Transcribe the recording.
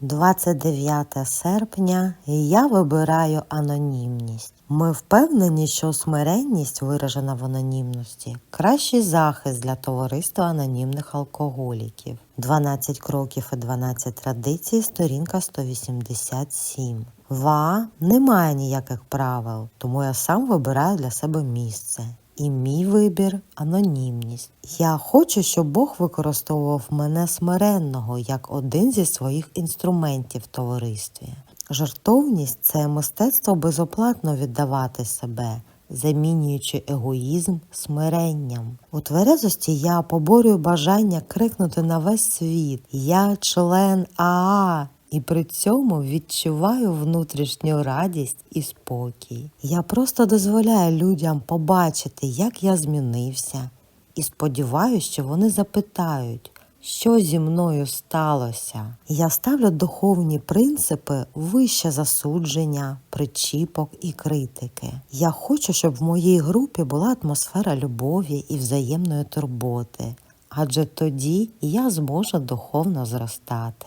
29 серпня я вибираю анонімність. Ми впевнені, що смиренність, виражена в анонімності, кращий захист для товариства анонімних алкоголіків. 12 кроків і 12 традицій, сторінка 187. ВА немає ніяких правил, тому я сам вибираю для себе місце. І мій вибір анонімність. Я хочу, щоб Бог використовував мене смиренного як один зі своїх інструментів в товаристві. Жартовність це мистецтво безоплатно віддавати себе, замінюючи егоїзм смиренням. У тверезості я поборюю бажання крикнути на весь світ Я член АА і при цьому відчуваю внутрішню радість і спокій. Я просто дозволяю людям побачити, як я змінився, і сподіваюся, що вони запитають, що зі мною сталося. Я ставлю духовні принципи вище засудження, причіпок і критики. Я хочу, щоб в моїй групі була атмосфера любові і взаємної турботи, адже тоді я зможу духовно зростати.